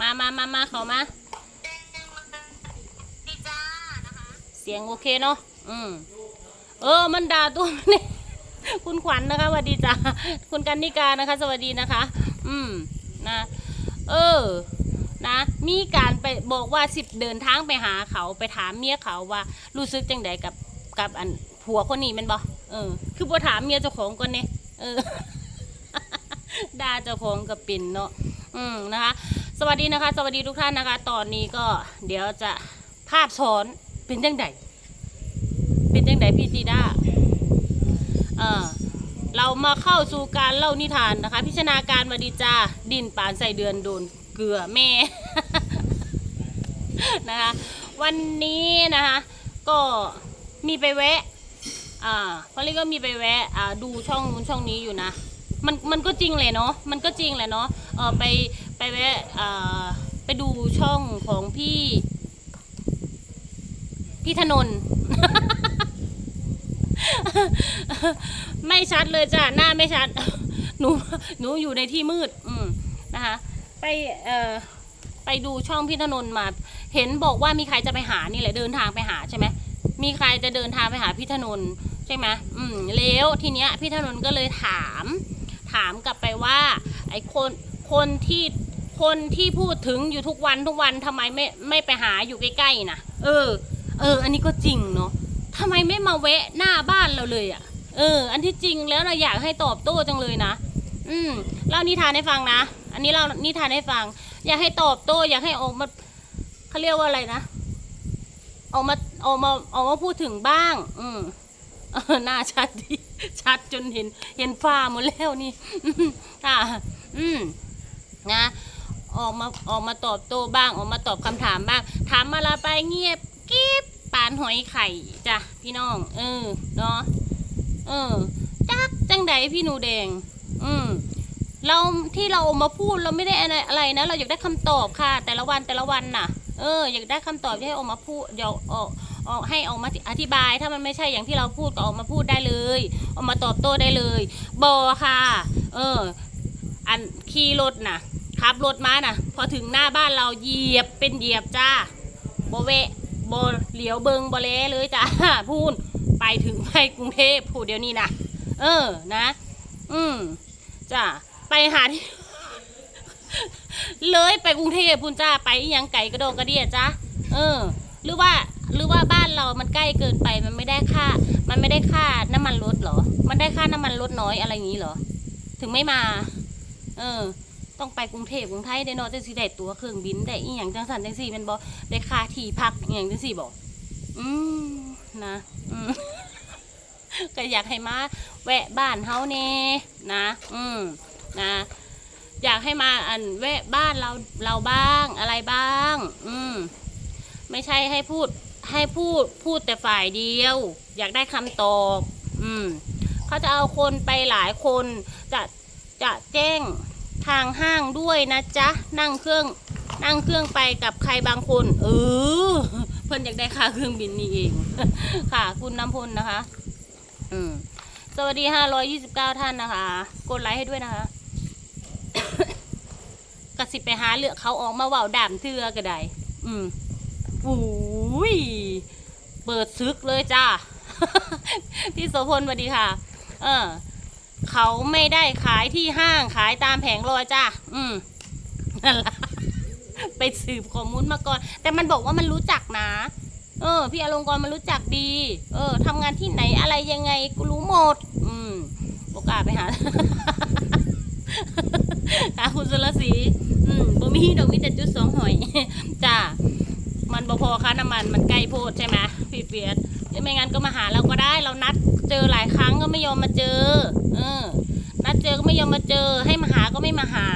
มามามามาเขามา ดีจ้านะคะ เสียงโอเคเนาะ อืม เออ มันด่าตัวมันนี่ คุณขวัญนะคะสวัสดีจ้าคุณกันนิกานะคะ สวัสดีนะคะ อืม นะ เออ นะ มีการไปบอกว่าสิบเดินทางไปหาเขาไปถามเมียเขาว่า รู้สึกจังใดกับกับอันผัวคนนี้แมันบ่เออ คือบ่ถามเมียเจ้าของก่อนเนี่ยเออ ด่าเจ้าของกับปิ่นเนาะ อืมนะคะ สวัสดีนะคะ สวัสดีทุกท่านนะคะ ตอนนี้ก็เดี๋ยวจะภาพซ้อนเป็นจังใดเป็นจังไดพี่จีด้าเออเรามาเข้าสู่การเล่านิทานนะคะ พิจารณาการวดีจาดินปานใส่เดือนโดนเกลือแม่นะคะวันนี้นะคะก็มีไปแวะอ่าพอลี่ก็มีไปแวะอ่าดูช่องนู้นช่องนี้อยู่นะมันมันก็จริงเลยเนาะมันก็จริงแหละเนาะเออไป ไปแวะไปดูช่องของพี่ พี่ถนน ไม่ชัดเลยจ้ะหน้าไม่ชัด หนูหนูอยู่ในที่มืด อืมนะคะ ไปเอ่อไปดูช่องพี่ถนนมา เห็นบอกว่ามีใครจะไปหานี่แหละเดินทางไปหาใช่ไหมมีใครจะเดินทางไปหาพี่ถนนใช่ไหมอืมแล้วทีเนี้ยพี่ถนนก็เลยถาม ถามกลับไปว่า ไอ้คนคนที่ คนที่พูดถึงอยู่ทุกวันทุกวันทำไมไม่ไม่ไปหาอยู่ใกล้ๆนะเออ เออ อันนี้ก็จริงเนาะทำไมไม่มาแวะหน้าบ้านเราเลยอะ่ะ เออ อันที่จริงแล้วเราอยากให้ตอบโต้จังเลยนะอืมเล่านิทานให้ฟังนะ อันนี้เล่านิทานให้ฟัง อยากให้ตอบโต้ อยากให้ออกมาเขาเรียกว่าอะไรนะออกมาออกมาออกมาพูดถึงบ้าง อืมเออหน้าชัดดีชัดจนเห็น เห็นฟ้าหมดแล้วนี่ ค่ะ อืมนะ ออกมาออกมาตอบโต้บ้าง ออกมาตอบคำถามบ้าง ถามมาละไปเงียบกิ๊บปานหอยไข่จ้ะพี่น้อง เออเนาะเออจักจังใดพี่หนูแดง อืมเราที่เราเอามาพูดเราไม่ได้อะไรอะไรนะ เราอยากได้คำตอบค่ะ แต่ละวันแต่ละวันน่ะ เออ อยากได้คำตอบที่ให้ออกมาพูดเดี๋ยวออกออกให้ออกมาอธิบาย ถ้ามันไม่ใช่อย่างที่เราพูดก็ออกมาพูดได้เลย ออกมาตอบโต้ได้เลยบอค่ะ เออ อันขี่รถน่ะ ขับรถมาน่ะ พอถึงหน้าบ้านเราเหยียบเป็นเหยียบจ้าบแวะบเหลียวเบิงบแลเลยจ้าพูนไปถึงไปกรุงเทพพูดเดี๋ยวนี้นะเออนะ อืมจ้าไปหาที่เลยไปกรุงเทพพูนจ้าไปยังไก่กระโดงกระเดียจ้าเออ หรือว่าหรือว่าบ้านเรามันใกล้เกินไปมันไม่ได้ค่า มันไม่ได้ค่าน้ำมันรถหรอ มันได้ค่าน้ำมันรถน้อยอะไรอย่างนี้หรอ ถึงไม่มา เออ ต้องไปกรุงเทพกรุงไทยได้เนอะจังสิได้ตั๋วเครื่องบินได้อีหยังจังสันจังสี่มันบอได้ค่าที่พักอีหยังจังสี่บอกอืมนะอืมก็อยากให้มาแวะบ้านเฮาเน่นะ อืมนะ อยากให้มาอันแวะบ้านเราเราบ้างอะไรบ้าง อืมไม่ใช่ให้พูดให้พูดพูดแต่ฝ่ายเดียว อยากได้คำตอบ อืม เขาจะเอาคนไปหลายคนจะจะแจ้ง ทางห้างด้วยนะจ๊ะ นั่งเครื่องนั่งเครื่องไปกับใครบางคน เออ เพิ่นอยากได้ค่าเครื่องบินนี่เอง ค่ะ คุณน้ำพลนะคะ อืมสวัสดีห้าร้อยยี่สิบเก้าท่านนะคะ กดไลค์ให้ด้วยนะคะกระสิบไปหาเลือกเขาออกมาว่าวด่ามเทือก็ได้ อืมอุ้ย เปิดซึกเลยจ้า พี่โสพลสวัสดีค่ะ เออ เขาไม่ได้ขายที่ห้างขายตามแผงลอยจ้าอืมนั่นละไปสืบข้อมูลมาก่อน แต่มันบอกว่ามันรู้จักนะ เออ พี่อลงกรณ์มันรู้จักดี เออทำงานที่ไหนอะไรยังไงกูรู้หมด อืมโอกาสไปหาหาคุณสุรศรีอืมบ่มีดอกมีแต่จุดสองหอย จ้า มันบ่พอค่าน้ำมันมันใกล้โพดใช่ไหมพี่เฟียส ไม่งั้นก็มาหาเราก็ได้ เรานัดเจอหลายครั้งก็ไม่ยอมมาเจอ เออ นัดเจอก็ไม่ยอมมาเจอ ให้มาหาก็ไม่มาหา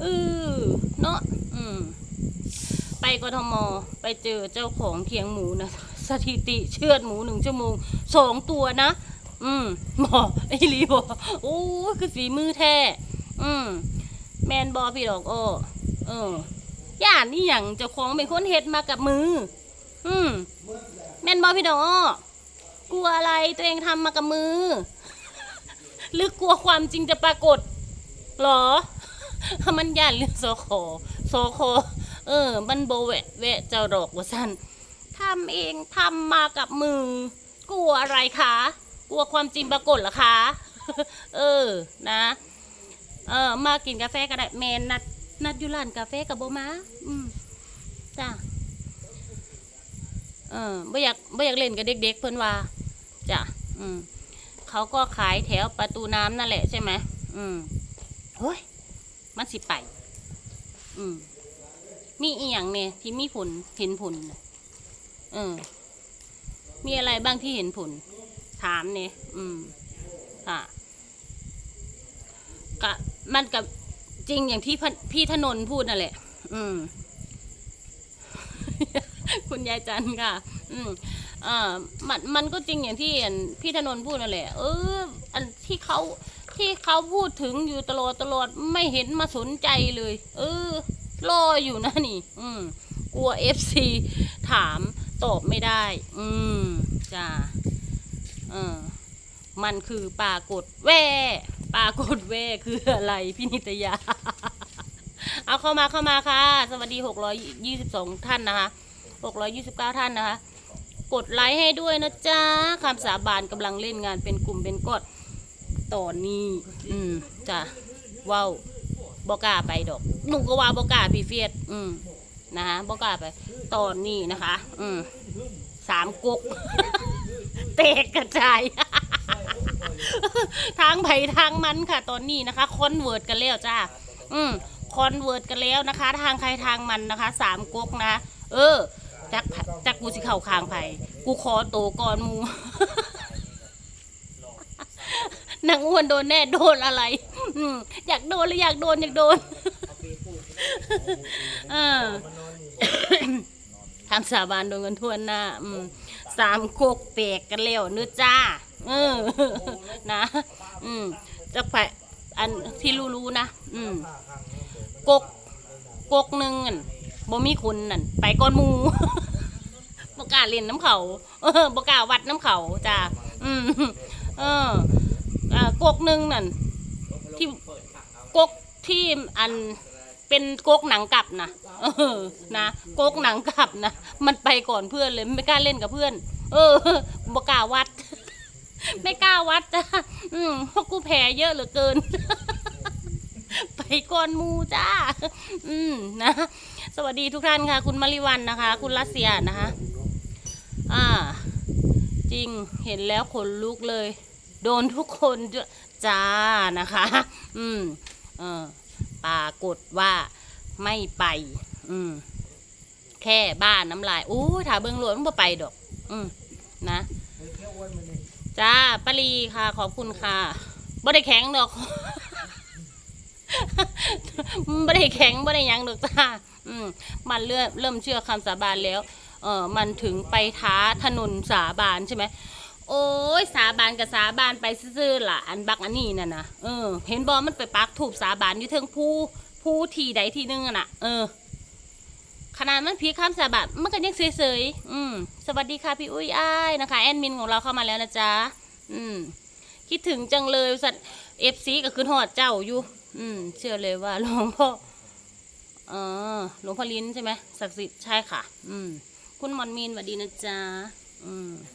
เออเนาะอืม ไปกทมไปเจอเจ้าของเคียงหมูนะสถิติเชือดหมูหนึ่งชั่วโมงสองตัวนะ อืมบอไอ้ลีบอกโอ้คือฝีมือแท้ อืม แมนบอพี่ดอกโอเออย่านนี่อย่างเจ้าของเป็นคนเฮ็ดมากับมือ อืม แมนบอพี่ดอกอ้อกลัวอะไรตัวเองทำมากับมือ หรือกลัวความจริงจะปรากฏหรอ มันย่านเรื่องสอขอโซโคเออ มันโบแวะแวะเจ้าดอกว่าสั้นทำเองทำมากับมือ กลัวอะไรคะ กลัวความจริงปรากฏเหรอคะ เออ นะ เออ มากินกาแฟก็ได้แมนนัดนัดอยู่ร้านกาแฟกับโบมา อืมจ้า ออไม่อยากไม่อยากเล่นกับเด็ก ๆ เพิ่นว่าจ้ะอืมเขาก็ขายแถวประตูน้ำนั่นแหละใช่ไหมอืมเฮ้ยมันสิไป อืมมีอีหยังเนี่ยที่มีผลเห็นผลเออ มีอะไรบ้างที่เห็นผล ถามเนี่ยอืมค่ะกะมันกับจริงอย่างที่พี่ถนนพูดนั่นแหละ อืม ยายจันค่ะ อืมอ่ามันมันก็จริงอย่างที่อันพี่ถนนพูดนั่นแหละ เออ อันที่เขาที่เขาพูดถึงอยู่ตลอดตลอดไม่เห็นมาสนใจเลย เออรออยู่นะนี่ อืมกลัวเอฟซีถามตอบไม่ได้ อืมจ้าเออมันคือปรากฏแว่ปรากฏแว่คืออะไรพี่นิตยา เอาเข้ามาเข้ามาค่ะ สวัสดีหกร้อยยี่สิบสองท่านนะคะ หกร้อยยี่สิบเก้าท่านนะคะ กดไลค์ให้ด้วยนะจ๊ะคำสาบานกำลังเล่นงานเป็นกลุ่มเป็นกอดตอนนี้อืมจ้ะว้าวบอกล้าไปดอกหนุ่ก็ว่าบอกล้าพี่เฟียดอืมนะคะบอกล้าไปตอนนี้นะคะ อืมสามกุกเตกกระจาย ทางไผ่ทางมันค่ะ ตอนนี้นะคะคอนเวิร์ดกันแล้วจ้าอืมคอนเวิร์ดกันแล้วนะคะ ทางใครทางมันนะคะสามก๊กนะ เออ จักจักกูสิเข่าคางไผ่กูขอโตก่อนมู นางอ้วนโดนแน่โดนอะไรอยากโดนหรืออยากโดนอยากโดนเออทำสาบานโดนกันทั่วหน้าสามโคกแตกกันแล้วเนื้อจ้า เออ นะ อืมจะไปอันที่รู้ๆนะ อืมกกกกหนึ่งอั่น บ่มีคุณนั่นไปก้อนมูบกล้าเล่นน้ำเขาเออบกล้าวัดน้ำเขาจ้าอืมเอออ่ากกหนึ่งนั่นที่กกที่อันเป็นกกหนังกลับนะเออนะกกหนังกลับนะมันไปก่อนเพื่อนเลยไม่กล้าเล่นกับเพื่อน เออบกล้าวัด ไม่กล้าวัดจ้าอืมเพราะกูแพ้เยอะเหลือเกิน ไปก่อนมูจ้า อืมนะ สวัสดีทุกท่านค่ะ คุณมาริวันนะคะ คุณรัสเซียนะคะ อ่า จริงเห็นแล้วขนลุกเลย โดนทุกคนจ้านะคะ อืม เออปรากฏว่าไม่ไป อืม แค่บ้านน้ำลายอู้ถ้าเบิ้งหลวมันบ่ไปดอก อืม นะจ้าปารีค่ะ ขอบคุณค่ะบ่ได้แข็งดอก บ่ได้แข็งบ่ได้ยังดอกจ้าอืมมันเริ่มเริ่มเชื่อคำสาบานแล้ว เออมันถึงไปท้าถนนสาบานใช่ไหมโอ้ยสาบานกับสาบานไปซื่อๆล่ะ อันบักอันนี้น่ะนะเออ เห็นบอมันไปปักถูกสาบานอยู่เทิงผู้ผู้ทีใดทีหนึงอะน่ะเออขนาดมันพีคำสาบานมันก็ยังเฉยๆอืมสวัสดีค่ะพี่อุ้ยอ้ายนะคะ แอดมินของเราเข้ามาแล้วนะจ๊ะอืมคิดถึงจังเลยสัตว์เอฟซีก็คือหอดเจ้าอยู่ อืม เชื่อเลยว่าหลวงพ่อเออหลวงพ่อลิ้นใช่ไหมศักดิ์สิทธิ์ใช่ค่ะ อืม คุณมอนมีนสวัสดีนะจ๊ะอืม